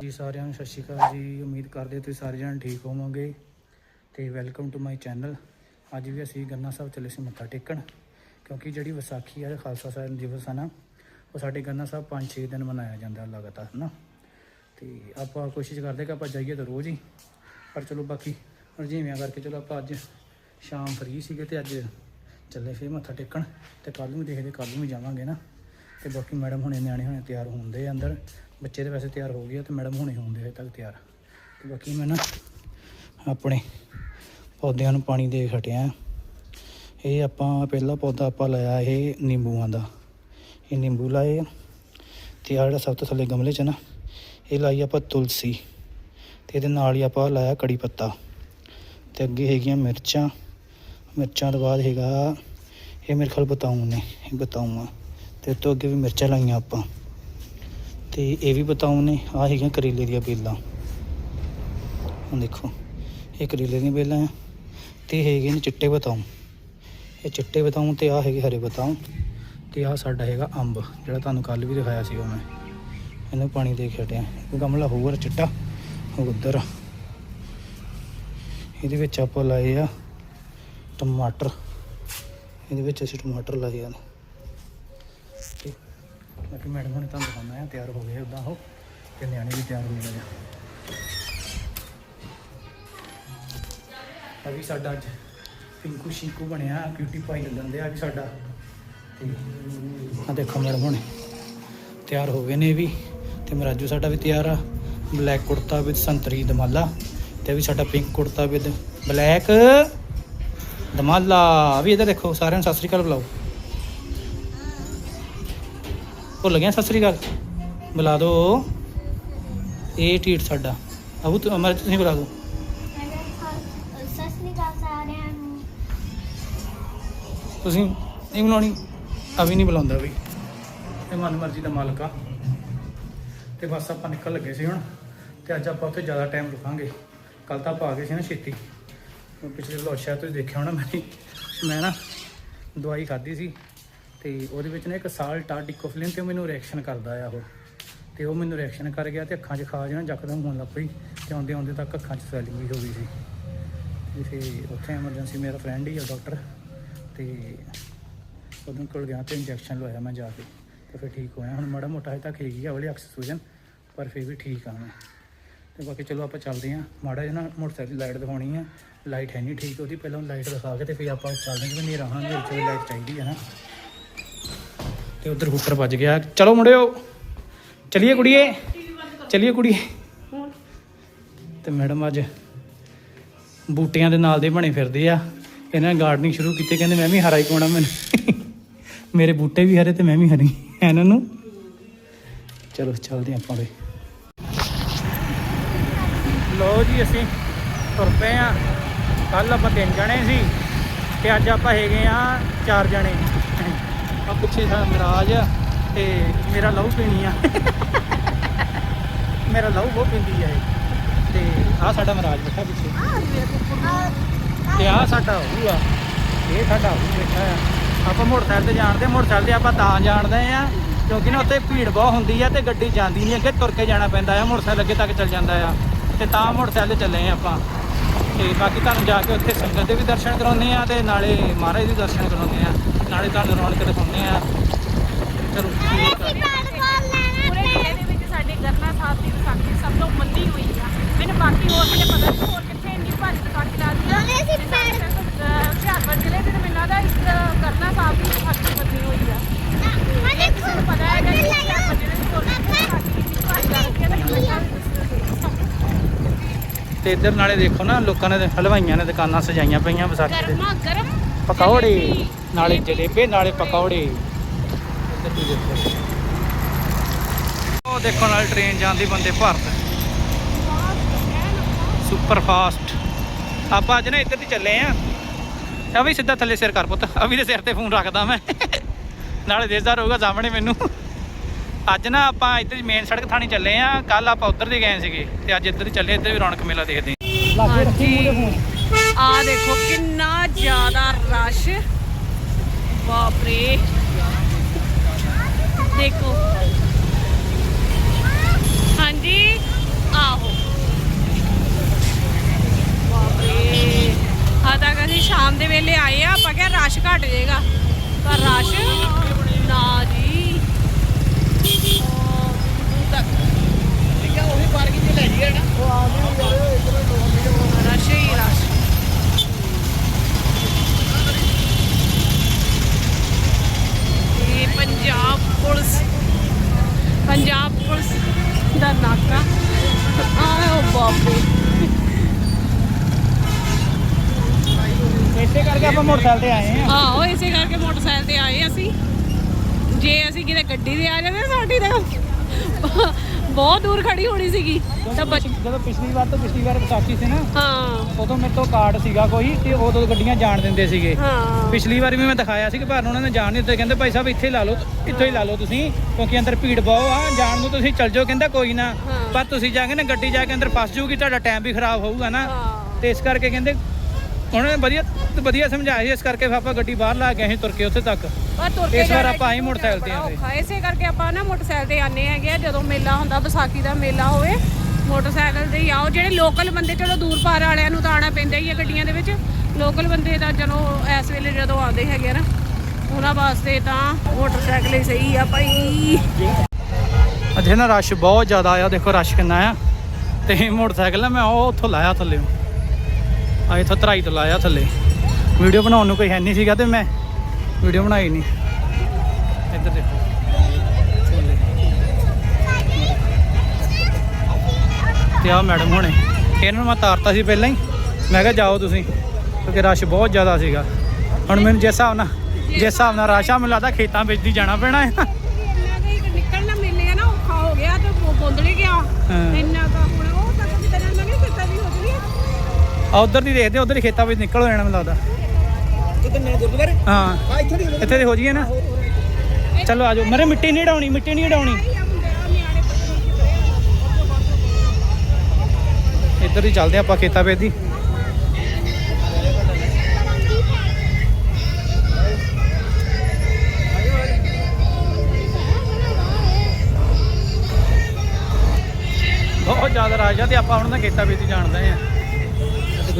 ਜੀ ਸਾਰਿਆਂ ਨੂੰ ਸਤਿ ਸ਼੍ਰੀ ਅਕਾਲ ਜੀ। ਉਮੀਦ ਕਰਦੇ ਤੁਸੀਂ ਸਾਰੇ ਜਣ ਠੀਕ ਹੋਵੋਗੇ ਤੇ ਵੈਲਕਮ ਟੂ ਮਾਈ ਚੈਨਲ ਅੱਜ ਵੀ ਅਸੀਂ ਗੰਨਾ ਸਾਹਿਬ ਚੱਲੇ ਸੀ ਮੱਥਾ ਟੇਕਣ, ਕਿਉਂਕਿ ਜਿਹੜੀ ਵਿਸਾਖੀ ਆ, ਖਾਲਸਾ ਸਾਹਿਬ ਦਿਵਸ ਹੈ ਨਾ, ਉਹ ਸਾਡੇ ਗੰਨਾ ਸਾਹਿਬ 5-6 ਦਿਨ ਮਨਾਇਆ ਜਾਂਦਾ ਲਗਾਤਾਰ ਨਾ। ਤੇ ਆਪਾਂ ਕੋਸ਼ਿਸ਼ ਕਰਦੇ ਕਿ ਆਪਾਂ ਜਾਈਏ ਤਾਂ ਰੋਜ਼ ਹੀ, ਪਰ ਚਲੋ ਬਾਕੀ ਰਜੀਵਿਆਂ ਕਰਕੇ ਚਲੋ ਆਪਾਂ ਅੱਜ ਸ਼ਾਮ ਫਰੀ ਸੀਗੇ ਤੇ ਅੱਜ ਚੱਲੇ ਫਿਰ ਮੱਥਾ ਟੇਕਣ ਤੇ ਕੱਲ ਨੂੰ ਦੇਖਦੇ ਕੱਲ ਨੂੰ ਵੀ ਜਾਵਾਂਗੇ ਨਾ। ਤੇ ਬਾਕੀ ਮੈਡਮ ਹੁਣੇ ਨਿਆਣੇ ਹੁਣੇ ਤਿਆਰ ਹੁੰਦੇ ਆ ਅੰਦਰ। ਬੱਚੇ ਤੇ ਵੈਸੇ ਤਿਆਰ ਹੋ ਗਏ ਆ ਤੇ ਮੈਡਮ ਹੁਣੇ ਹੁੰਦੇ ਹਜੇ ਤੱਕ ਤਿਆਰ। ਤੇ ਬਾਕੀ ਮੈਂ ਨਾ ਆਪਣੇ ਪੌਦਿਆਂ ਨੂੰ ਪਾਣੀ ਦੇ ਹਟਿਆ ਇਹ ਆਪਾਂ ਪਹਿਲਾ ਪੌਦਾ ਆਪਾਂ ਲਾਇਆ ਇਹ ਨਿੰਬੂਆਂ ਦਾ। ਇਹ ਨਿੰਬੂ ਲਾਏ ਆ ਤੇ ਆਹ ਜਿਹੜਾ ਸਭ ਤੋਂ ਥੱਲੇ ਗਮਲੇ 'ਚ ਨਾ, ਇਹ ਲਾਈ ਆਪਾਂ ਤੁਲਸੀ। ਤੇ ਇਹਦੇ ਨਾਲ ਹੀ ਆਪਾਂ ਲਾਇਆ ਕੜੀ ਪੱਤਾ। ਤੇ ਅੱਗੇ ਹੈਗੀਆਂ ਮਿਰਚਾਂ। ਮਿਰਚਾਂ ਤੋਂ ਬਾਅਦ ਹੈਗਾ, ਇਹ ਮੇਰੇ ਖਿਆਲ ਬਤਾਉਂ ਨੇ, ਇਹ ਬਤਾਊਂ ਆ। ਤੇ ਇਹ ਤੋਂ ਅੱਗੇ ਵੀ ਮਿਰਚਾਂ ਲਾਈਆਂ ਆਪਾਂ। ਤੇ ਇਹ ਵੀ ਬਤਾਉਂ ਨੇ ਆ ਹੈਗੀਆਂ ਕਰੇਲੇ ਦੀਆਂ ਬੇਲਾਂ। ਹੁਣ ਦੇਖੋ, ਇਹ ਕਰੇਲੇ ਦੀਆਂ ਬੇਲਾਂ ਆ, ਤੇ ਹੈਗੇ ਨੇ ਚਿੱਟੇ ਬਤਾਉਂ ਇਹ ਚਿੱਟੇ ਬਤਾਉਂ ਤੇ ਆ ਹੈਗੇ ਹਰੇ ਬਤਾਉਂ ਤੇ ਆ ਸਾਡਾ ਹੈਗਾ ਅੰਬ, ਜਿਹੜਾ ਤੁਹਾਨੂੰ ਕੱਲ ਵੀ ਦਿਖਾਇਆ ਸੀਗਾ ਮੈਂ। ਇਹਨੂੰ ਪਾਣੀ ਦੇ ਖੇਡਿਆ ਹਟਿਆ। ਇਹ ਗਮਲਾ ਹੋਰ ਚਿੱਟਾ ਉਹ ਉੱਧਰ। ਇਹਦੇ ਵਿੱਚ ਆਪਾਂ ਲਾਏ ਆ ਟਮਾਟਰ। ਇਹਦੇ ਵਿੱਚ ਅਸੀਂ ਟਮਾਟਰ ਲਾਏ ਆ। ਤੇ ਬਾਕੀ ਮੈਡਮ ਹੁਣ ਤੁਹਾਨੂੰ ਦਿਖਾਉਣਾ ਹੈ, ਤਿਆਰ ਹੋ ਗਏ ਉਦਾਂ ਉਹ, ਤੇ ਨਿਆਣੇ ਵੀ ਤਿਆਰ ਹੋ ਗਏ ਆ। ਵੀ ਸਾਡਾ ਅੱਜ ਪਿੰਕੂ ਸ਼ਿੰਕੂ ਬਣਿਆ ਕਿਊਟੀ ਪਾਈ ਲੱਗਣ ਦੇ ਆ ਵੀ ਸਾਡਾ। ਤੇ ਆ ਦੇਖੋ ਮੈਡਮ ਹੁਣ, ਤਿਆਰ ਹੋ ਗਏ ਨੇ ਇਹ ਵੀ, ਤੇ ਮਰਾਜੂ ਸਾਡਾ ਵੀ ਤਿਆਰ ਆ। ਬਲੈਕ ਕੁੜਤਾ ਵਿਦ ਸੰਤਰੀ ਦਮਾਲਾ ਤੇ ਇਹ ਵੀ ਸਾਡਾ ਪਿੰਕ ਕੁੜਤਾ ਵਿਦ ਬਲੈਕ ਦਮਾਲਾ ਆ ਵੀ ਇੱਧਰ ਦੇਖੋ ਸਾਰਿਆਂ ਨੂੰ ਸਤਿ ਸ੍ਰੀ ਅਕਾਲ ਬੁਲਾਓ। ਭੁੱਲ ਗਿਆ ਸਤਿ ਸ੍ਰੀ ਅਕਾਲ? ਬੁਲਾ ਦਿਓ ਇਹ ਟੀਟ ਸਾਡਾ। ਅਬੂ ਤੂੰ ਅਮਰ ਤੁਸੀਂ ਬੁਲਾ ਦਿਓ ਨੂੰ। ਤੁਸੀਂ ਨਹੀਂ ਬੁਲਾਉਣੀ? ਅਭੀ ਨਹੀਂ ਬੁਲਾਉਂਦਾ ਵੀ ਇਹ ਮਨ ਮਰਜ਼ੀ ਦਾ ਮਾਲਕ ਆ। ਤੇ ਬਸ ਆਪਾਂ ਨਿਕਲ ਲੱਗੇ ਸੀ ਹੁਣ। ਤੇ ਅੱਜ ਆਪਾਂ ਉੱਥੇ ਜ਼ਿਆਦਾ ਟਾਈਮ ਰੁਕਾਂਗੇ। ਕੱਲ ਤਾਂ ਆਪਾਂ ਆ ਗਏ ਸੀ ਨਾ ਛੇਤੀ। ਪਿਛਲੇ ਵਲੋਗ ਸ਼ਾਇਦ ਤੁਸੀਂ ਦੇਖਿਆ ਹੋਣਾ ਮੈਂ ਮੈਂ ਨਾ ਦਵਾਈ ਖਾਧੀ ਸੀ ਤੇ ਉਹਦੇ ਵਿੱਚ ਨਾ ਇੱਕ ਸਾਲਟ ਆ ਡਿਕੋਫਲਿਨ ਤੇ ਉਹ ਮੈਨੂੰ ਰਿਐਕਸ਼ਨ ਕਰਦਾ ਆ ਉਹ। ਤੇ ਉਹ ਮੈਨੂੰ ਰਿਐਕਸ਼ਨ ਕਰ ਗਿਆ ਤੇ ਅੱਖਾਂ 'ਚ ਖਾਜ ਨਾ ਯਕਦਮ ਹੋਣ ਲੱਗ ਪਈ ਤੇ ਆਉਂਦੇ ਆਉਂਦੇ ਤੱਕ ਅੱਖਾਂ 'ਚ ਸਵੈਲਿੰਗ ਵੀ ਹੋ ਗਈ ਸੀ। ਤੇ ਫਿਰ ਉੱਥੇ ਐਮਰਜੈਂਸੀ ਮੇਰਾ ਫਰੈਂਡ ਹੀ ਆ ਡਾਕਟਰ ਤੇ ਉਹਦੇ ਕੋਲ ਗਿਆ ਤੇ ਇੰਜੈਕਸ਼ਨ ਲਵਾਇਆ ਮੈਂ ਜਾ ਕੇ। ਤੇ ਫਿਰ ਠੀਕ ਹੋਇਆ। ਹੁਣ ਮਾੜਾ ਮੋਟਾ ਹਜੇ ਤੱਕ ਹੈਗੀ ਆ ਵਾਲੀ ਆਕਸੀਜਨ ਪਰ ਫਿਰ ਵੀ ਠੀਕ ਆ ਮੈਂ ਤੇ ਬਾਕੀ ਚਲੋ ਆਪਾਂ ਚੱਲਦੇ ਹਾਂ। ਮਾੜਾ ਜਿਹਾ ਨਾ ਮੋਟਰਸਾਈਕਲ ਲਾਈਟ ਦਿਖਾਉਣੀ ਆ। ਲਾਈਟ ਹੈ ਨਹੀਂ ਠੀਕ, ਉਹਦੀ ਪਹਿਲਾਂ ਲਾਈਟ ਦਿਖਾ ਕੇ ਤੇ ਫਿਰ ਆਪਾਂ ਚੱਲਦੇ ਹਾਂ ਕਿ ਨਹੀਂ ਰਹਾਂਗੇ ਵਿੱਚ ਵੀ ਲਾਈਟ ਚਾਹੀਦੀ ਹੈ ਨਾ। ਤੇ ਉਧਰ ਹੂਟਰ ਵੱਜ ਗਿਆ। ਚਲੋ ਮੁੰਡਿਓ, ਚਲਿਏ ਕੁੜੀਏ। ਚਲਿਏ ਕੁੜੀਏ। ਤੇ ਮੈਡਮ ਅੱਜ ਬੂਟਿਆਂ ਦੇ ਨਾਲ ਦੇ ਬਣੇ ਫਿਰਦੇ ਆ। ਇਹਨਾਂ ਨੇ ਗਾਰਡਨਿੰਗ ਸ਼ੁਰੂ ਕੀਤੀ, ਕਹਿੰਦੇ ਮੈਂ ਵੀ ਹਰਾ ਹੀ ਪਾਉਣਾ ਮੈਨੂੰ। ਮੇਰੇ ਬੂਟੇ ਵੀ ਹਰੇ ਤੇ ਮੈਂ ਵੀ ਹਰੀ। ਇਹਨਾਂ ਨੂੰ। ਚਲੋ ਚੱਲਦੇ ਹਾਂ ਆਪਾਂ ਦੇ ਲੋ ਜੀ ਅਸੀਂ ਤੁਰ ਪਏ ਆ ਕੱਲ ਆਪਾਂ ਤਿੰਨ ਜਣੇ ਸੀ ਤੇ ਅੱਜ ਆਪਾਂ ਹੈਗੇ ਆ ਚਾਰ ਜਣੇ। ਆ ਪਿੱਛੇ ਸਾਡਾ ਮਹਾਰਾਜ ਆ ਤੇ ਮੇਰਾ ਲਹੂ ਪੀਣੀ ਆ। ਮੇਰਾ ਲਹੂ ਬਹੁਤ ਪੀਂਦੀ ਆ ਇਹ। ਤੇ ਆ ਸਾਡਾ ਮਹਾਰਾਜ ਬੈਠਾ ਪਿੱਛੇ। ਤੇ ਆ ਸਾਡਾ ਹੋਊ ਆ। ਇਹ ਸਾਡਾ ਹੋਊ ਬੈਠਾ ਆ। ਆਪਾਂ ਮੋਟਰਸਾਈਕਲ ਤੇ ਜਾਣਦੇ ਮੋਟਰਸਾਈਕਲ ਤੇ ਆਪਾਂ ਤਾਂ ਜਾਣਦੇ ਆ ਕਿਉਂਕਿ ਨਾ ਉੱਥੇ ਭੀੜ ਬਹੁਤ ਹੁੰਦੀ ਆ ਤੇ ਗੱਡੀ ਜਾਂਦੀ ਨਹੀਂ ਅੱਗੇ ਤੁਰ ਕੇ ਜਾਣਾ ਪੈਂਦਾ ਆ ਮੋਟਰਸਾਈਕਲ ਅੱਗੇ ਤੱਕ ਚੱਲ ਜਾਂਦਾ ਆ। ਤੇ ਤਾਂ ਮੋਟਰਸਾਈਕਲ ਤੇ ਚੱਲੇ ਆ ਆਪਾਂ। ਤੇ ਬਾਕੀ ਤੁਹਾਨੂੰ ਜਾ ਕੇ ਉੱਥੇ ਸੰਗਤ ਦੇ ਵੀ ਦਰਸ਼ਨ ਕਰਾਉਂਦੇ ਆ ਤੇ ਨਾਲੇ ਮਹਾਰਾਜ ਦੇ ਦਰਸ਼ਨ ਕਰਾਉਂਦੇ ਆ ਨਾਲੇ ਤੁਹਾਨੂੰ ਰੌਣਕ ਦਿਖਾਉਂਦੇ ਆ ਚਲੋ ਠੀਕ ਆ। ਪੂਰੇ ਜ਼ਿਲ੍ਹੇ ਦੇ ਵਿੱਚ ਸਾਡੇ ਗਰਨਾ ਸਾਹਿਬ ਦੀ ਵਿਸਾਖੀ ਸਭ ਤੋਂ ਮੰਨੀ ਹੋਈ ਆ। ਮੈਨੂੰ ਬਾਕੀ ਹੋਰ ਕਿਤੇ ਪਤਾ ਨਹੀਂ ਹੋਰ ਕਿੱਥੇ ਇੰਨੀ ਭਾਰੀ ਵਿਸਾਖੀ ਲੱਗਦੀ ਆ। ਨਾਲੇ ਅਸੀਂ ਤੇ ਸਾਡੇ ਸਿਰਫ, ਅਹ, ਹੁਸ਼ਿਆਰਪੁਰ ਜ਼ਿਲ੍ਹੇ ਦੇ ਮੈਨੂੰ ਲੱਗਦਾ ਇੱਕ ਗਰਨਾ ਸਾਹਿਬ ਦੀ ਵਿਸਾਖੀ ਹੋਈ ਆ। ਪਤਾ ਕਿ ਹੁਸ਼ਿਆਰਪੁਰ ਜ਼ਿਲ੍ਹੇ ਦੀ ਵਿਸਾਖੀ ਭਾਰੀ ਲੱਗਦੀ ਤੇ ਇੱਧਰ ਨਾਲੇ ਦੇਖੋ ਨਾ ਲੋਕਾਂ ਨੇ ਹਲਵਾਈਆਂ ਨੇ ਦੁਕਾਨਾਂ ਸਜਾਈਆਂ ਪਈਆਂ ਵਿਸਾਖੀ ਦੇ ਗਰਮਾ ਗਰਮ ਪਕੌੜੇ ਨਾਲੇ ਜਲੇਬੇ ਨਾਲੇ ਪਕੌੜੇ। ਇੱਧਰ ਦੇਖੋ। ਉਹ ਦੇਖੋ ਨਾਲ ਟ੍ਰੇਨ ਜਾਂਦੀ ਬੰਦੇ ਭਾਰਤ। ਸੁਪਰ ਫਾਸਟ ਆਪਾਂ ਅੱਜ ਨਾ ਇੱਧਰ ਦੀ ਚੱਲੇ ਆ। ਆ ਵੀ ਸਿੱਧਾ ਥੱਲੇ ਸਿਰ ਕਰ ਪੁੱਤ। ਅਭੀ ਦੇ ਸਿਰ ਤੇ ਫੋਨ ਰੱਖਦਾ ਮੈਂ। ਨਾਲੇ ਦੇਸਦਾਰ ਹੋਊਗਾ ਸਾਹਮਣੇ ਮੈਨੂੰ। ਅੱਜ ਨਾ ਆਪਾਂ ਇੱਧਰ ਮੇਨ ਸੜਕ ਥਾਣੀ ਚੱਲੇ ਆ। ਕੱਲ ਆਪਾਂ ਉੱਧਰ ਦੀ ਗਏ ਸੀਗੇ ਤੇ ਅੱਜ ਇੱਧਰ ਚੱਲੇ ਇੱਧਰ ਵੀ ਰੌਣਕ ਮੇਲਾ ਦੇਖਦੇ ਹਾਂਜੀ। ਆ ਦੇਖੋ ਕਿੰਨਾ ਜ਼ਿਆਦਾ ਰਸ਼। ਬਾਪ ਰੇ ਦੇਖੋ। ਹਾਂਜੀ ਆਹੋ। ਬਾਪਰੇ। ਹਾਂ ਤਾਂ ਅਸੀਂ ਸ਼ਾਮ ਦੇ ਵੇਲੇ ਆਏ ਆ ਆਪਾਂ ਕਿਹਾ ਰਸ਼ ਘਟ ਜਾਏਗਾ ਪਰ ਰਸ਼ ਨਾ ਰਸ਼ ਹੀ ਰਸ਼। ਇਹ ਪੰਜਾਬ ਪੁਲਿਸ ਪੰਜਾਬ ਪੁਲਿਸ ਦਾ ਨਾਕਾ। ਆਹ ਬਾਪਰੇ ਇਸੇ ਕਰਕੇ ਆਪਾਂ ਮੋਟਰਸਾਈਕਲ ਤੇ ਆਏ ਆ ਆਹੋ ਇਸੇ ਕਰਕੇ ਮੋਟਰਸਾਈਕਲ ਤੇ ਆਏ ਅਸੀਂ। ਜੇ ਅਸੀਂ ਕਿਤੇ ਗੱਡੀ ਤੇ ਆ ਜਾਂਦੇ ਸਾਡੀ ਤਾਂ ਬਹੁਤ ਦੂਰ ਖੜੀ ਹੋਣੀ ਸੀਗੀ। ਤਾਂ ਬੱਚ- ਜਦੋਂ ਪਿਛਲੀ ਵਾਰ ਤੋਂ ਪਿਛਲੀ ਵਾਰ ਵਿਸਾਖੀ ਸੀ ਨਾ ਹਾਂ। ਉਦੋਂ ਮੇਰੇ ਤੋਂ ਕਾਰਡ ਸੀਗਾ ਕੋਈ ਤੇ ਉਦੋਂ ਗੱਡੀਆਂ ਜਾਣ ਦਿੰਦੇ ਸੀਗੇ। ਹਾਂ। ਪਿਛਲੀ ਵਾਰੀ ਵੀ ਮੈਂ ਦਿਖਾਇਆ ਸੀ ਕਿ ਪਰ ਉਹਨਾਂ ਨੇ ਜਾਣ ਨਹੀਂ ਦਿੱਤੇ। ਕਹਿੰਦੇ ਭਾਈ ਸਾਹਿਬ ਇੱਥੇ ਹੀ ਲਾ ਲਓ ਇੱਥੋਂ ਹੀ ਲਾ ਲਓ ਤੁਸੀਂ ਕਿਉਂਕਿ ਅੰਦਰ ਭੀੜ ਬਹੁਤ ਆ। ਜਾਣ ਨੂੰ ਤੁਸੀਂ ਚੱਲ ਜਾਓ ਕਹਿੰਦਾ ਕੋਈ ਨਾ। ਹਾਂ। ਪਰ ਤੁਸੀਂ ਜਾਗੇ ਨਾ ਗੱਡੀ ਜਾ ਕੇ ਅੰਦਰ ਫਸ ਜਾਊਗੀ ਤੁਹਾਡਾ ਟਾਈਮ ਵੀ ਖਰਾਬ ਹੋਊਗਾ ਨਾ। ਹਾਂ। ਤੇ ਇਸ ਕਰਕੇ ਕਹਿੰਦੇ ਉਹਨਾਂ ਨੇ ਵਧੀਆ ਵਧੀਆ ਸਮਝਾਇਆ ਸੀ ਇਸ ਕਰਕੇ ਫਿਰ ਆਪਾਂ ਗੱਡੀ ਬਾਹਰ ਲਾ ਕੇ ਅਸੀਂ ਤੁਰ ਕੇ ਉੱਥੇ ਤੱਕ। ਪਰ ਤੁਰ ਕੇ ਇਸ ਵਾਰ ਆਪਾਂ ਇੱਕ ਮੋਟਰਸਾਈਕਲ ਤੇ। ਔਖਾ। ਇਸੇ ਕਰਕੇ ਆਪਾਂ ਨਾ ਮੋਟਰਸਾਈਕਲ ਤੇ ਆਨੇ ਹੈਗੇ ਆ। ਜਦੋਂ ਮੇਲਾ ਹੁੰਦਾ ਵਿਸਾਖੀ ਦਾ ਮੇਲਾ ਹੋਵੇ ਮੋਟਰਸਾਈਕਲ ਤੇ ਹੀ ਆਓ। ਜਿਹੜੇ ਲੋਕਲ ਬੰਦੇ ਚਲੋ ਦੂਰ ਪਾਰ ਵਾਲਿਆਂ ਨੂੰ ਤਾਂ ਆਉਣਾ ਪੈਂਦਾ ਹੀ ਆ ਗੱਡੀਆਂ ਦੇ ਵਿੱਚ। ਲੋਕਲ ਬੰਦੇ ਤਾਂ ਚਲੋ ਇਸ ਵੇਲੇ ਜਦੋਂ ਆਉਂਦੇ ਹੈਗੇ ਨਾ ਉਹਨਾਂ ਵਾਸਤੇ ਤਾਂ ਮੋਟਰਸਾਈਕਲ ਹੀ ਸਹੀ ਆ ਭਾਈ। ਅੱਜ ਨਾ ਰਸ਼ ਬਹੁਤ ਜ਼ਿਆਦਾ ਆ। ਦੇਖੋ ਰਸ਼ ਕਿੰਨਾ ਆ। ਤੇ ਮੋਟਰਸਾਈਕਲ ਮੈਂ ਉਹ ਉੱਥੋਂ ਲਾਇਆ ਥੱਲੇ। ਆ ਇੱਥੋਂ ਧਰਾਈ ਤੋਂ ਲਾਇਆ ਥੱਲੇ। ਵੀਡੀਓ ਬਣਾਉਣ ਨੂੰ ਕੋਈ ਹੈ ਨਹੀਂ ਸੀਗਾ ਤੇ ਮੈਂ ਵੀਡੀਓ ਬਣਾਈ ਨਹੀਂ। ਇੱਧਰ ਦੇਖੋ। ਤੇ ਆ ਮੈਡਮ ਹੁਣੇ ਇਹਨਾਂ ਨੂੰ ਮੈਂ ਤਾਰਤਾ ਸੀ ਪਹਿਲਾਂ ਹੀ। ਮੈਂ ਕਿਹਾ ਜਾਓ ਤੁਸੀਂ ਕਿਉਂਕਿ ਰਸ਼ ਬਹੁਤ ਜ਼ਿਆਦਾ ਸੀਗਾ। ਹੁਣ ਮੈਨੂੰ ਜਿਸ ਹਿਸਾਬ ਨਾਲ ਜਿਸ ਹਿਸਾਬ ਨਾਲ ਰਸ਼ ਆ ਮੈਨੂੰ ਲੱਗਦਾ ਖੇਤਾਂ ਵਿੱਚ ਦੀ ਜਾਣਾ ਪੈਣਾ ਹੈ। ਨਿਕਲਣਾ ਮੇਲੇ ਨਾ ਔਖਾ ਹੋ ਗਿਆ ਤੇ ਉਹ ਬੋਂਦਲੇ ਗਿਆ ਹਾਂ। ਇੰਨਾ ਕਾ ਹੁਣ ਉਹ ਤੱਕ ਕਿਤੇ ਜਾਂਦਾ ਨਹੀਂ ਕਿਤੇ ਵੀ ਹੋ ਜਣੀ ਆ ਉਧਰ ਦੀ ਦੇਖਦੇ ਉਧਰ ਹੀ ਖੇਤਾਂ ਵਿੱਚ ਨਿਕਲ ਹੋ ਜਾਣਾ ਮੈਨੂੰ ਲੱਗਦਾ। ਹਾਂ। ਇੱਥੇ ਦੇ ਹੋ ਜੀਏ ਨਾ। ਚਲੋ ਆਜੋ। ਮਰੇ ਮਿੱਟੀ ਨਹੀਂ ਡਾਉਣੀ ਮਿੱਟੀ ਨਹੀਂ ਡਾਉਣੀ। ਇੱਧਰ ਹੀ ਚੱਲਦੇ ਆਪਾਂ ਖੇਤਾਂ ਵਿੱਚ ਦੀ। ਬਹੁਤ ਜ਼ਿਆਦਾ ਰਾਜ ਤੇ ਆਪਾਂ ਹੁਣ ਨਾ ਖੇਤਾਂ ਵਿੱਚ ਹੀ ਜਾਣਦੇ ਆ। ਆ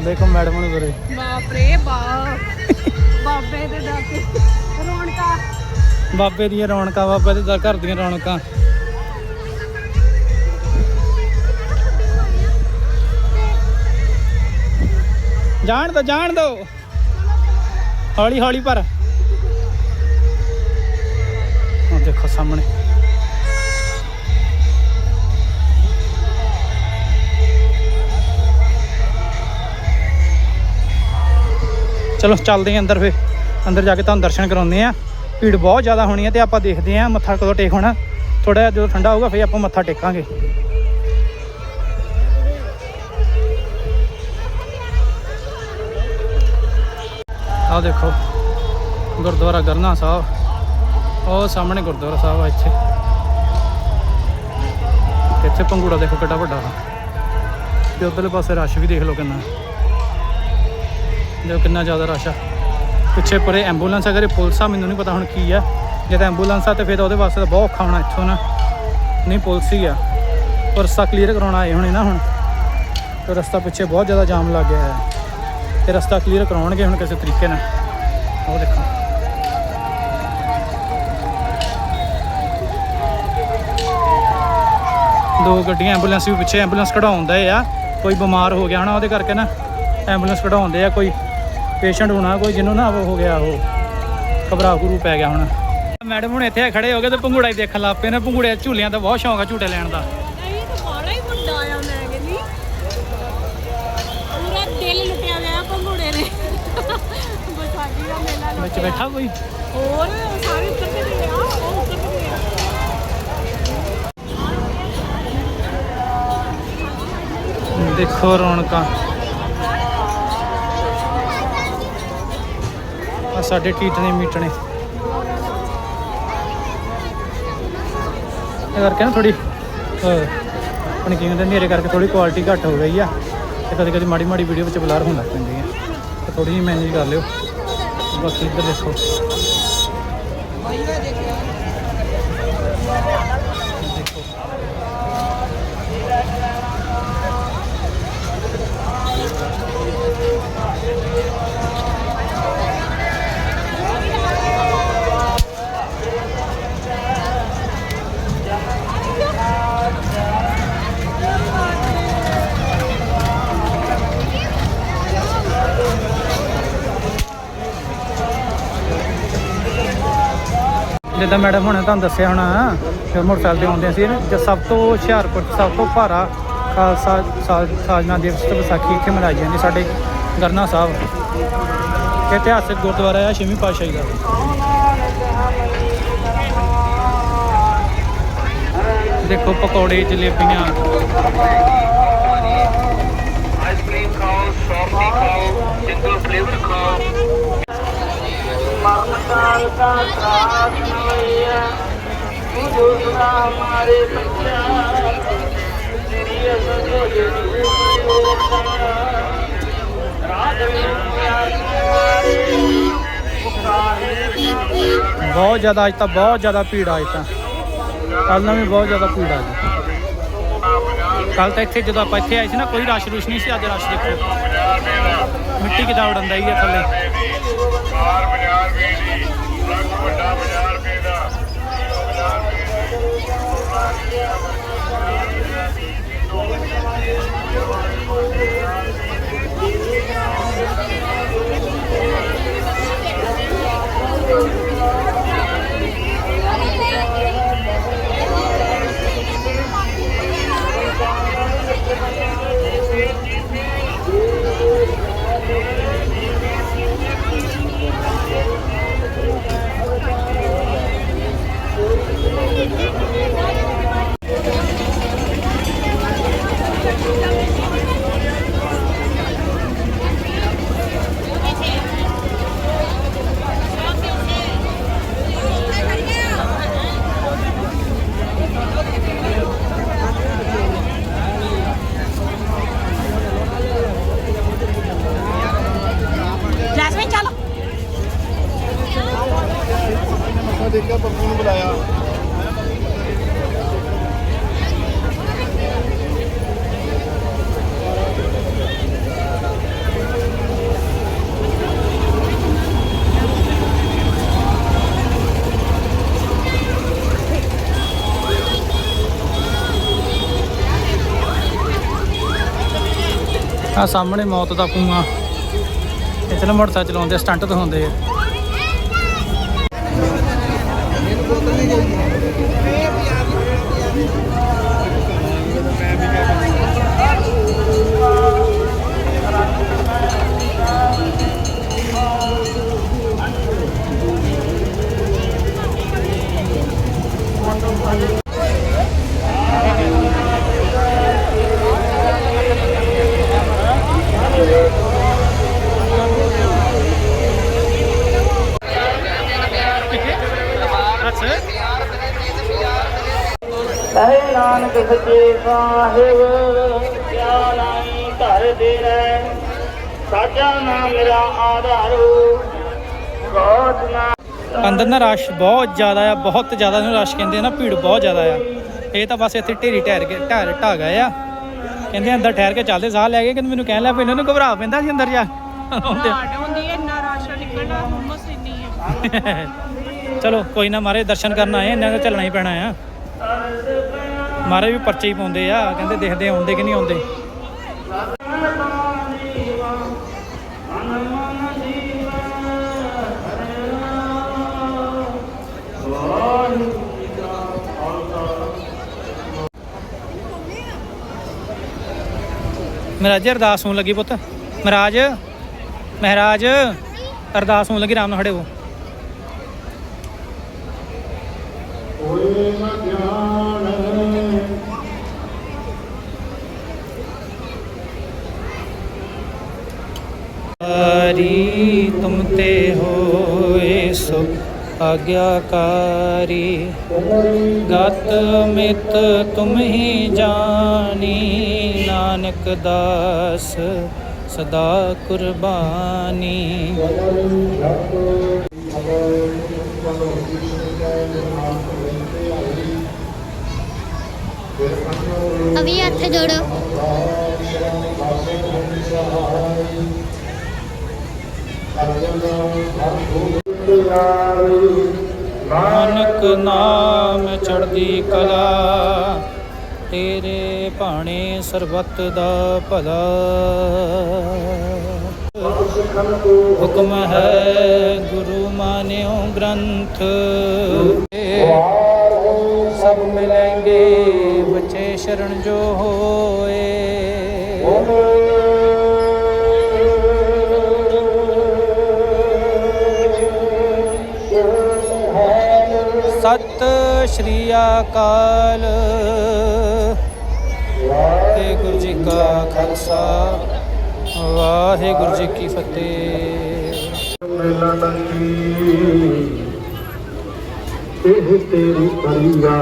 ਦੇਖੋ ਮੈਡਮ ਨੂੰ ਕਰੇ ਬਾਪ ਰੇ ਬਾਪ ਬਾਬੇ ਦੇ ਡਾਕੇ ਰੌਣਕਾ। ਬਾਬੇ ਦੀਆਂ ਰੌਣਕਾਂ ਬਾਬੇ ਦੇ ਦਰ ਘਰ ਦੀਆਂ ਰੌਣਕਾਂ। ਜਾਣ ਦੋ ਜਾਣ ਦੋ। ਹੌਲੀ ਹੌਲੀ ਪਰ ਉਹ ਦੇਖੋ ਸਾਹਮਣੇ। ਚਲੋ ਚੱਲਦੇ ਹਾਂ ਅੰਦਰ ਫੇ ਅੰਦਰ ਜਾ ਕੇ ਤੁਹਾਨੂੰ ਦਰਸ਼ਨ ਕਰਾਉਂਦੇ ਆ। ਭੀੜ ਬਹੁਤ ਜ਼ਿਆਦਾ ਹੋਣੀ ਹੈ ਤੇ ਆਪਾਂ ਦੇਖਦੇ ਆ ਮੱਥਾ ਕਦੋਂ ਟੇਕ ਹੋਣਾ। ਥੋੜਾ ਜਿਹਾ ਜਦੋਂ ਠੰਡਾ ਹੋਊਗਾ ਫੇਰ ਆਪਾਂ ਮੱਥਾ ਟੇਕਾਂਗੇ। ਆਹ ਦੇਖੋ, ਗੁਰਦੁਆਰਾ ਗਰਨਾ ਸਾਹਿਬ। ਉਹ ਸਾਹਮਣੇ ਗੁਰਦੁਆਰਾ ਸਾਹਿਬ ਆ ਇੱਥੇ। ਇੱਥੇ ਪੰਗੂੜਾ ਦੇਖੋ ਕਿੱਡਾ ਵੱਡਾ ਵਾ। ਤੇ ਉਧਰਲੇ ਪਾਸੇ ਰਸ਼ ਵੀ ਦੇਖ ਲਓ ਕਿੰਨਾ। ਦੇਖੋ ਕਿੰਨਾ ਜ਼ਿਆਦਾ ਰਸ਼ ਆ। ਪਿੱਛੇ ਪਰੇ ਐਂਬੂਲੈਂਸ ਅਗਰ ਇਹ ਪੁਲਿਸ ਆ, ਮੈਨੂੰ ਨਹੀਂ ਪਤਾ ਹੁਣ ਕੀ ਆ। ਜੇ ਤਾਂ ਐਂਬੂਲੈਂਸ ਆ, ਤੇ ਫਿਰ ਉਹਦੇ ਵਾਸਤੇ ਤਾਂ ਬਹੁਤ ਔਖਾ ਹੋਣਾ ਇੱਥੋਂ ਨਾ। ਨਹੀਂ, ਪੁਲਿਸ ਹੀ ਆ। ਪਰ ਰਸਤਾ ਕਲੀਅਰ ਕਰਾਉਣਾ ਆਏ ਹੋਣੇ ਨਾ ਹੁਣ। ਤੇ ਰਸਤਾ ਪਿੱਛੇ ਬਹੁਤ ਜ਼ਿਆਦਾ ਜਾਮ ਲੱਗ ਗਿਆ ਹੈ ਤੇ ਰਸਤਾ ਕਲੀਅਰ ਕਰਾਉਣਗੇ ਹੁਣ ਕਿਸੇ ਤਰੀਕੇ ਨਾਲ। ਉਹ ਦੇਖੋ। ਦੋ ਗੱਡੀਆਂ ਐਂਬੂਲੈਂਸ ਵੀ ਪਿੱਛੇ ਐਂਬੂਲੈਂਸ ਕਢਾਉਂਦੇ ਆ। ਕੋਈ ਬਿਮਾਰ ਹੋ ਗਿਆ ਹੋਣਾ ਉਹਦੇ ਕਰਕੇ ਨਾ ਐਂਬੂਲੈਂਸ ਕਢਾਉਂਦੇ ਆ। ਕੋਈ ਪੇਸ਼ੈਂਟ ਹੋਣਾ ਕੋਈ ਜਿਹਨੂੰ ਨਾ ਉਹ ਹੋ ਗਿਆ ਉਹ ਘਬਰਾ ਗੁਰੂ ਪੈ ਗਿਆ ਹੁਣ। ਮੈਡਮ ਹੁਣ ਇੱਥੇ ਖੜੇ ਹੋ ਗਏ ਤੇ ਪੰਗੂੜਾ ਹੀ ਦੇਖਣ ਲੱਗ ਪਏ ਨੇ। ਪੰਗੂੜੇ ਝੂਲਿਆਂ ਦਾ ਬਹੁਤ ਸ਼ੌਂਕ ਆ ਝੂਟੇ ਲੈਣ ਦਾ। ਵਿੱਚ ਬੈਠਾ ਕੋਈ? ਹੋਰ ਸਾਰੇ ਉੱਤਰ ਦੇਖੋ ਰੌਣਕਾਂ। ਆ ਸਾਡੇ ਟੀਟਨੇ ਮੀਟਣੇ। ਇਹ ਕਰਕੇ ਨਾ ਥੋੜੀ ਆਪਣੀ ਕਿਵੇਂ ਦੇ ਹਨੇਰੇ ਕਰਕੇ ਥੋੜੀ ਕੁਆਲਿਟੀ ਘੱਟ ਹੋ ਗਈ ਆ। ਤੇ ਕਦੇ ਕਦੇ ਮਾੜੀ ਮਾੜੀ ਵੀਡੀਓ ਵਿੱਚ ਬਲਰ ਹੋਣ ਲੱਗ ਪੈਂਦੀ ਹੈ ਤੇ ਥੋੜੀ ਜਿਹੀ ਮੈਨੇਜ ਕਰ ਲਿਓ। ਬਾਕੀ ਇੱਧਰ ਦੇਖੋ। ਜਿੱਦਾਂ ਮੈਡਮ ਹੁਣੇ ਤੁਹਾਨੂੰ ਦੱਸਿਆ ਹੋਣਾ, ਫਿਰ ਮੋਟਰਸਾਈਕਲ ਤੇ ਆਉਂਦੇ ਸੀ। ਜੇ ਸਭ ਤੋਂ ਹੁਸ਼ਿਆਰਪੁਰ, ਸਭ ਤੋਂ ਭਾਰਾ ਖਾਲਸਾ ਸਾਜਨਾ ਦਿਵਸ ਤੇ ਵਿਸਾਖੀ ਇੱਥੇ ਮਨਾਈ ਜਾਂਦੀ ਸਾਡੇ ਗਰਨਾ ਸਾਹਿਬ। ਇਤਿਹਾਸਿਕ ਗੁਰਦੁਆਰਾ ਹੈ ਛੇਵੀਂ ਪਾਤਸ਼ਾਹੀ ਦਾ। ਦੇਖੋ ਪਕੌੜੇ, ਜਲੇਬੀਆਂ। ਆਈਸਕ੍ਰੀਮ ਖਾਓ ਸੌਫਟੀ ਖਾਓ ਜਿੰਦਲ ਫਲੇਵਰ ਖਾਓ। ਕਰਤਾ ਸਾਥ ਹੋਇਆ ਗੁਰੂ ਨਾਮ ਮਾਰੇ ਬਹੁਤ ਜ਼ਿਆਦਾ ਅੱਜ ਤਾਂ ਬਹੁਤ ਜ਼ਿਆਦਾ ਭੀੜ ਆ ਅੱਜ ਤਾਂ। ਕੱਲ ਨਾਲ ਵੀ ਬਹੁਤ ਜ਼ਿਆਦਾ ਭੀੜ ਆਈ ਕੱਲ ਤਾਂ ਇੱਥੇ ਜਦੋਂ ਆਪਾਂ ਇੱਥੇ ਆਏ ਸੀ ਨਾ, ਕੋਈ ਰਸ਼ ਰੁਸ਼ ਨਹੀਂ ਸੀ, ਅੱਜ ਰਸ਼ ਦੇਖੋ। ਮਿੱਟੀ ਕਿਦਾਂ ਉਡੰਦਾਈ ਹੈ ਥੱਲੇ। Dios, ਦੇਖਿਆ ਬੱਬੂ ਨੂੰ ਬੁਲਾਇਆ। ਆ ਸਾਹਮਣੇ ਮੌਤ ਦਾ ਕੂਆ ਇੱਥੇ ਮੋਟਰਸਾਈਕਲ ਚਲਾਉਂਦੇ ਸਟੰਟ ਦਿਖਾਉਂਦੇ ਆ। やめて。ਮੇਰਾ ਆਧਾਰੋ ਨਾ ਅੰਦਰ ਨਾ ਰਸ਼ ਬਹੁਤ ਜ਼ਿਆਦਾ ਆ ਬਹੁਤ ਜ਼ਿਆਦਾ ਨੂੰ ਰਸ਼ ਕਹਿੰਦੇ ਆ ਨਾ ਭੀੜ ਬਹੁਤ ਜ਼ਿਆਦਾ ਆ। ਇਹ ਤਾਂ ਬਸ ਇੱਥੇ ਢੇਰੀ ਠਹਿਰ ਕੇ ਢਹਿਰ ਢਾ ਗਏ ਆ। ਕਹਿੰਦੇ ਅੰਦਰ ਠਹਿਰ ਕੇ ਚੱਲਦੇ ਸਾਹ ਲੈ ਕੇ ਕਹਿੰਦੇ ਮੈਨੂੰ ਕਹਿਣ ਲੱਗ ਪਏ ਇਹਨਾਂ ਨੂੰ ਘਬਰਾ ਪੈਂਦਾ ਸੀ ਅੰਦਰ ਜਾ। ਹੁੰਦੀ ਹੈ ਇੰਨਾ ਰਸ਼ ਨਿਕਲਣਾ ਹੁਮਸ ਇੰਨੀ ਹੈ ਚਲੋ ਕੋਈ ਨਾ ਮਾਰੇ ਦਰਸ਼ਨ ਕਰਨ ਆਏ ਇਹਨਾਂ ਦਾ ਚੱਲਣਾ ਹੀ ਪੈਣਾ ਆ। ਮਾਰੇ ਵੀ ਪਰਚੇ ਹੀ ਪਾਉਂਦੇ ਆ ਕਹਿੰਦੇ ਦੇਖਦੇ ਆਉਂਦੇ ਕਿ ਨਹੀਂ ਆਉਂਦੇ। ਮਹਾਰਾਜ, ਅਰਦਾਸ ਹੋਣ ਲੱਗੀ ਪੁੱਤ। ਮਹਾਰਾਜ ਮਹਾਰਾਜ, ਅਰਦਾਸ ਹੋਣ ਲੱਗੀ ਰਾਮ ਨਾਲ ਖੜੇ ਹੋ। ਹਰੀ ਤੁਮ ਤੇ ਹੋਏ ਸੋ ਆਗਿਆਕਾਰੀ। ਗਤ ਮਿਤ ਤੁਮ ਹੀ ਜਾਣੀ। ਨਾਨਕ ਦਾਸ ਸਦਾ ਕੁਰਬਾਨੀ। ਅਭੀ ਹੱਥ ਜੋੜੋ। ਨਾਨਕ ਨਾਮ ਚੜ੍ਹਦੀ ਕਲਾ। ਤੇਰੇ ਭਾਣੇ ਸਰਬੱਤ ਦਾ ਭਲਾ। ਹੁਕਮ ਹੈ ਗੁਰੂ ਮਾਨਿਓ ਗ੍ਰੰਥ। ਸਭ ਮਿਲेंगे ਬਚੇ ਸ਼ਰਨ ਜੋ ਹੋਏ। ਸਤ ਸ਼੍ਰੀ ਅਕਾਲ। ਵਾਹਿਗੁਰੂ ਜੀ ਕਾ ਖਾਲਸਾ ਵਾਹਿਗੁਰੂ ਜੀ ਕੀ ਫਤਿਹ। ਇਹ ਤੇਰੀ ਪਰਿਆ।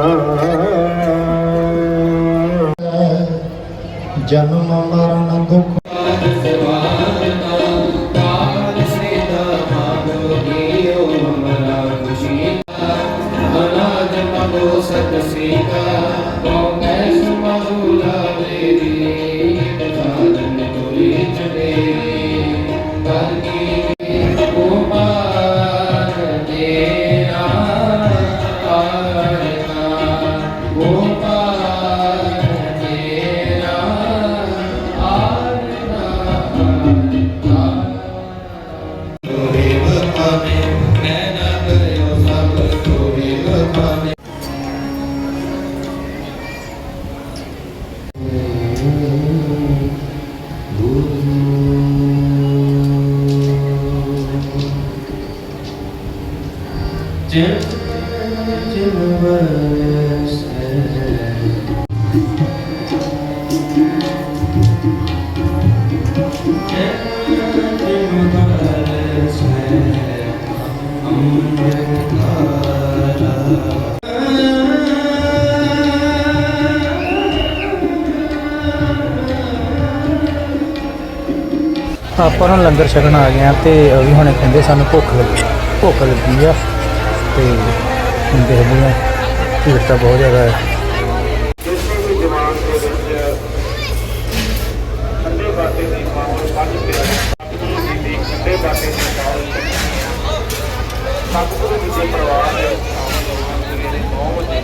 ਜਨਮ ਮਰਨ ਦੁਖ। ਆਪਾਂ ਹੁਣ ਲੰਗਰ ਛਕਣ ਆ ਗਏ ਆ ਤੇ ਉਹ ਵੀ ਹੁਣੇ ਕਹਿੰਦੇ ਸਾਨੂੰ ਭੁੱਖ ਲੱਗੀ ਭੁੱਖ ਲੱਗੀ ਆ ਤੇ ਹੁਣ ਦੇਖਦੇ ਆ, ਭੀੜ ਤਾਂ ਬਹੁਤ ਜ਼ਿਆਦਾ ਹੈ। ਸਤਿਗੁਰੂ ਜੀ ਦੀ ਠੰਡੇ ਦੇ ਪਰਿਵਾਰ ਦੇ ਸਵੇਰੇ 9 ਵਜੇ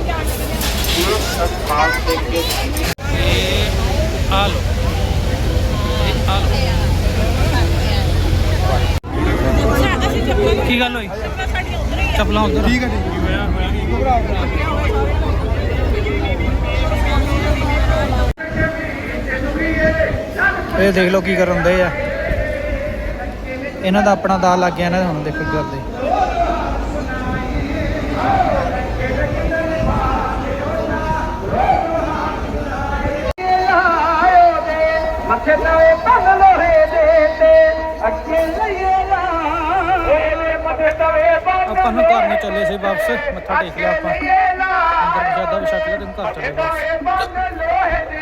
ਇਹ ਸਥਾਨ ਤੇ ਕੇ ਇਹ ਆ ਲੋ ਇਹ ਆ ਲੋ ਕੀ ਗੱਲ ਹੋਈ ਚੱਪਲਾਂ ਉਧਰ ਠੀਕ ਹੈ ਇਹ ਦੇਖ ਲਓ ਕੀ ਕਰਨ ਦੇ ਆ। ਇਹਨਾਂ ਦਾ ਆਪਣਾ ਦਾ ਲੱਗ ਗਿਆ ਇਹਨਾਂ ਦੇ ਹੁਣ ਦੇਖੋ ਕੀ ਕਰਦੇ। ਮੱਥੇ ਤੇ ਆਪਾਂ ਨੂੰ ਘਰ ਨੂੰ ਚੱਲੇ ਸੀ ਵਾਪਸ, ਮੱਥਾ ਟੇਕ ਲਿਆ ਆਪਾਂ। ਅੰਦਰ ਪ੍ਰਸ਼ਾਦਾ ਵੀ ਛਕ ਲਿਆ ਘਰ ਚੱਲੇ ਵਾਪਸ।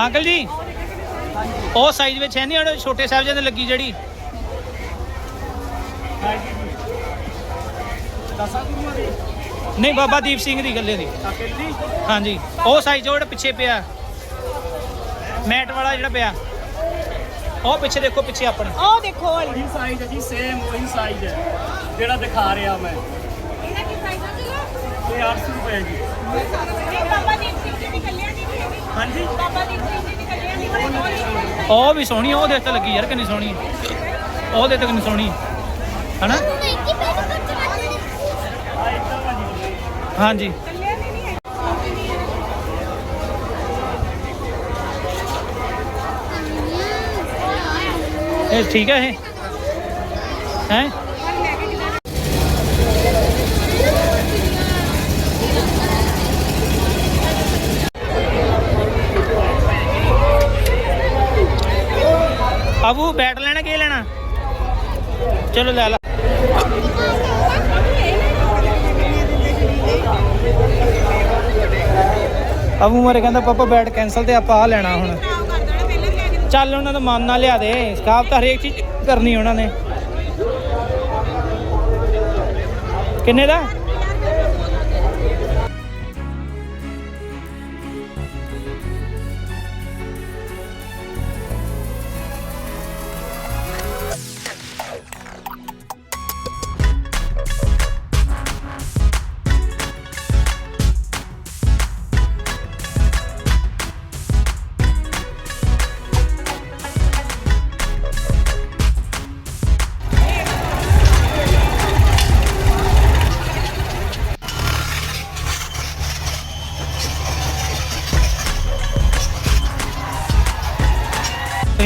ਅੰਕਲ ਜੀ? ਉਹ ਸਾਈਜ਼ ਵਿੱਚ ਹੈ ਨਹੀਂ ਉਹ ਛੋਟੇ ਸਾਹਿਬ ਦੇ ਲੱਗੀ ਜਿਹੜੀ? ਨਹੀਂ ਬਾਬਾ ਦੀਪ ਸਿੰਘ ਦੀ ਗੱਲੇ ਦੀ। ਹਾਂਜੀ। ਉਹ ਸਾਈਜ਼ ਜਿਹੜਾ ਪਿੱਛੇ ਪਿਆ। ਮੈਟ ਵਾਲਾ ਜਿਹੜਾ ਪਿਆ। ਉਹ ਪਿੱਛੇ ਦੇਖੋ ਪਿੱਛੇ ਆਪਣੇ। ਉਹ ਦੇਖੋ ਵਾਲੀ। ਉਹੀ ਸਾਈਜ਼ ਹੈ ਜੀ ਸੇਮ ਉਹੀ ਸਾਈਜ਼ ਹੈ ਜਿਹੜਾ ਦਿਖਾ ਰਿਹਾ ਮੈਂ। ਇਹਦਾ ਕੀ ਪ੍ਰਾਈਸ ਹੈ ਜੀ? ਇਹ 800 ਰੁਪਏ ਜੀ ਇਹ ਬਾਬਾ ਦੀਪ ਸਿੰਘ ਜੀ ਦੀ ਕਲਿਆਣੀ ਦੀ ਹੈਗੀ ਹਾਂਜੀ। ਉਹ ਵੀ ਸੋਹਣੀ ਉਹ ਦੇਖ ਤੇ ਲੱਗੀ ਯਾਰ ਕਿੰਨੀ ਸੋਹਣੀ। ਉਹ ਦੇਖ ਤੇ ਕਿੰਨੀ ਸੋਹਣੀ। ਹਨਾ? ਆ ਭਾਜੀ ਹਾਂਜੀ। ਇਹ ਠੀਕ ਹੈ ਇਹ? ਹੈ? ਅਬੂ ਬੈਟ ਲੈਣਾ ਕੀ ਲੈਣਾ? ਚਲੋ ਲੈ ਲਾ। ਅਬੂ ਮਾਰੇ ਕਹਿੰਦਾ, ਪਾਪਾ, ਬੈਟ ਕੈਨਸਲ ਤੇ ਆਪਾਂ ਆ ਲੈਣਾ ਹੁਣ। ਚੱਲ ਉਹਨਾਂ ਦਾ ਮਨ ਨਾ ਲਿਆ ਦੇ। ਸਕਾਪ ਤਾਂ ਹਰੇਕ ਚੀਜ਼ ਕਰਨੀ ਉਹਨਾਂ ਨੇ। ਕਿੰਨੇ ਦਾ?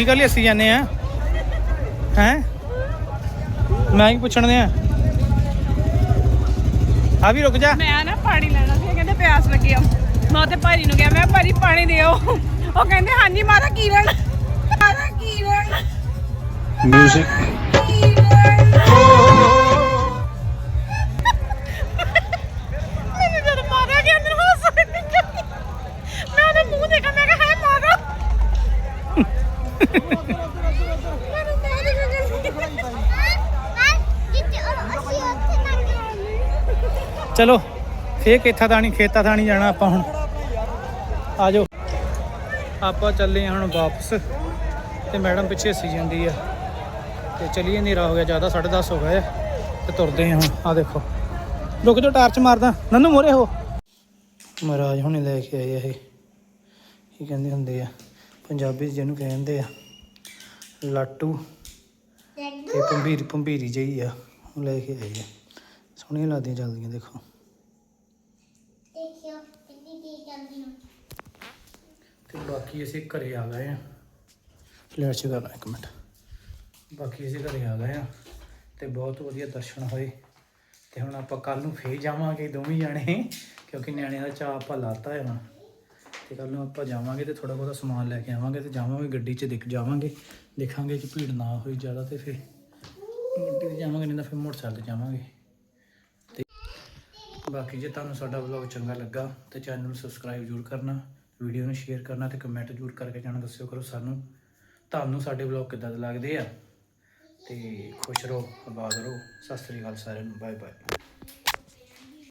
ਤੁਸੀਂ ਕੱਲ ਅਸੀਂ ਜਾਂਦੇ ਆ ਹੈ? ਮੈਂ ਹੀ ਪੁੱਛਣ ਦੇ ਆ ਆ ਵੀ ਰੁਕ ਜਾ। ਮੈਂ ਨਾ ਪਾਣੀ ਲੈਣਾ ਸੀ ਕਹਿੰਦੇ ਪਿਆਸ ਲੱਗੀ ਆ। ਮੈਂ ਤੇ ਭਾਜੀ ਨੂੰ ਕਿਹਾ ਮੈਂ ਭਾਜੀ ਪਾਣੀ ਦਿਓ। ਉਹ ਕਹਿੰਦੇ ਹਾਂਜੀ ਮਾਤਾ ਕੀ ਲੈਣਾ? ਮਾਤਾ ਕੀ ਲੈਣਾ? ਮੈਨੂੰ ਚਲੋ, ਫੇਰ ਖੇਤਾਂ ਥਾਣੀ ਖੇਤਾਂ ਥਾਣੀ ਜਾਣਾ ਆਪਾਂ ਹੁਣ। ਆ ਜਾਓ ਆਪਾਂ ਚੱਲੇ ਹਾਂ ਹੁਣ ਵਾਪਸ, ਤੇ ਮੈਡਮ ਪਿੱਛੇ ਹੱਸੀ ਜਾਂਦੀ ਆ। ਤੇ ਚਲੀਏ, ਹਨੇਰਾ ਹੋ ਗਿਆ, ਜ਼ਿਆਦਾ 10:30 ਹੋ ਗਏ ਆ, ਤੇ ਤੁਰਦੇ ਹਾਂ ਹੁਣ। ਆ ਦੇਖੋ। ਰੁਕ ਜਾਓ, ਟਾਰਚ ਮਾਰਦਾ। ਨੰਨੂ, ਮੋਰੇ ਹੋ। ਮਹਾਰਾਜ ਹੁਣੇ ਲੈ ਕੇ ਆਏ ਆ ਇਹ। ਕੀ ਕਹਿੰਦੇ ਹੁੰਦੇ ਆ? ਪੰਜਾਬੀ ਜਿਹਨੂੰ ਕਹਿੰਦੇ ਆ, ਲਾਟੂ। ਤੇ ਪੰਬੀਰੀ ਪੰਬੀਰੀ ਜਿਹੀ ਆ। ਉਹ ਲੈ ਕੇ ਆਏ ਆ। ਸੋਹਣੀਆਂ ਲੱਗਦੀਆਂ ਚੱਲਦੀਆਂ ਦੇਖੋ। ਦੇਖਿਓ ਕਿੰਨੀ ਕੀ ਕਰਦੀ ਹਾਂ ਤੇ ਬਾਕੀ ਅਸੀਂ ਘਰੇ ਆ ਗਏ ਆ। ਫਲੈਸ਼ ਚ ਕਰਨਾ ਇੱਕ ਮਿੰਟ। ਬਾਕੀ ਅਸੀਂ ਘਰੇ ਆ ਗਏ ਆ ਤੇ ਬਹੁਤ ਵਧੀਆ ਦਰਸ਼ਨ ਹੋਏ। ਤੇ ਹੁਣ ਆਪਾਂ ਕੱਲ ਨੂੰ ਫੇਰ ਜਾਵਾਂਗੇ ਦੋਵੇਂ ਜਾਣੇ ਕਿਉਂਕਿ ਨਿਆਣਿਆਂ ਦਾ ਚਾਅ ਆਪਾਂ ਲਾਤਾ ਹੈ ਹੁਣ। ਤੇ ਕੱਲ ਨੂੰ ਆਪਾਂ ਜਾਵਾਂਗੇ ਤੇ ਥੋੜਾ ਬਹੁਤਾ ਸਮਾਨ ਲੈ ਕੇ ਆਵਾਂਗੇ ਤੇ ਜਾਵਾਂਗੇ ਗੱਡੀ 'ਚ ਦਿਖ ਜਾਵਾਂਗੇ। ਦੇਖਾਂਗੇ ਕਿ ਭੀੜ ਨਾ ਹੋਈ ਜ਼ਿਆਦਾ ਤੇ ਫੇਰ ਗੱਡੀ 'ਤੇ ਜਾਵਾਂਗੇ ਨਹੀਂ ਤਾਂ ਫਿਰ ਮੋਟਰਸਾਈਕਲ ਤੇ ਜਾਵਾਂਗੇ। ਬਾਕੀ ਜੇ ਤੁਹਾਨੂੰ ਸਾਡਾ ਵਲੌਗ ਚੰਗਾ ਲੱਗਾ ਤਾਂ ਚੈਨਲ ਨੂੰ ਸਬਸਕ੍ਰਾਈਬ ਜ਼ਰੂਰ ਕਰਨਾ ਵੀਡੀਓ ਨੂੰ ਸ਼ੇਅਰ ਕਰਨਾ ਤੇ ਕਮੈਂਟ ਜ਼ਰੂਰ ਕਰਕੇ ਜਾਣਾ, ਦੱਸਿਓ ਕਰੋ ਸਾਨੂੰ। ਤੁਹਾਨੂੰ ਸਾਡੇ ਵਲੌਗ ਕਿੱਦਾਂ ਦੇ ਲੱਗਦੇ ਆ? ਤੇ ਖੁਸ਼ ਰਹੋ, ਆਬਾਦ ਰਹੋ। ਸਤਿ ਸ੍ਰੀ ਅਕਾਲ ਸਾਰਿਆਂ ਨੂੰ ਬਾਏ ਬਾਏ